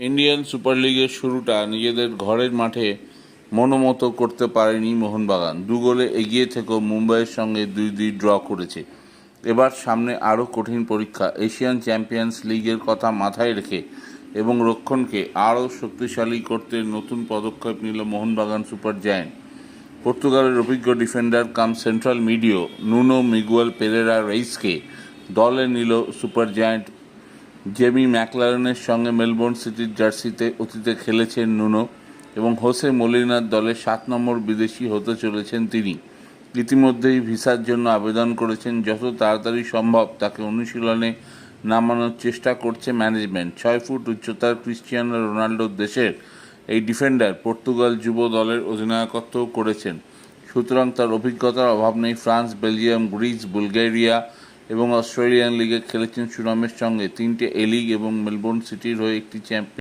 Indian super লিগের শুরুটা নিজেদের ঘরের মাঠে মনোমতো করতে পারেনি মোহনবাগান। দু গোলে এগিয়ে থেকেও মুম্বাইয়ের সঙ্গে দুই দুই ড্র করেছে। এবার সামনে আরও কঠিন পরীক্ষা। এশিয়ান চ্যাম্পিয়ন্স লিগের কথা মাথায় রেখে এবং রক্ষণকে আরও শক্তিশালী করতে নতুন পদক্ষেপ নিল মোহনবাগান সুপার জায়ান্ট। পর্তুগালের অভিজ্ঞ ডিফেন্ডার কাম সেন্ট্রাল মিডিও নুনো মিগুয়েল পেরেরা রেইসকে দলে নিল সুপার জায়ান্ট জেমি ম্যাকলারনের সঙ্গে মেলবোর্ন সিটির জার্সিতে অতীতে খেলেছেন নুনো এবং হোসে মলিনার দলে সাত নম্বর বিদেশি হতে চলেছেন তিনি। ইতিমধ্যেই ভিসার জন্য আবেদন করেছেন, যত তাড়াতাড়ি সম্ভব তাকে অনুশীলনে নামানোর চেষ্টা করছে ম্যানেজমেন্ট। ছয় ফুট উচ্চতার ক্রিশ্চিয়ানো রোনাল্ডোর দেশের এই ডিফেন্ডার পর্তুগাল যুব দলের অধিনায়কত্বও করেছেন। সুতরাং তার অভিজ্ঞতার অভাব নেই ফ্রান্স, বেলজিয়াম, গ্রিস, বুলগেরিয়া এবং অস্ট্রেলিয়ান লিগে খেলেছেন সুরামের সঙ্গে। তিনটে এ লিগ এবং মেলবোর্ন সিটির হয়ে একটি চ্যাম্পিয়ন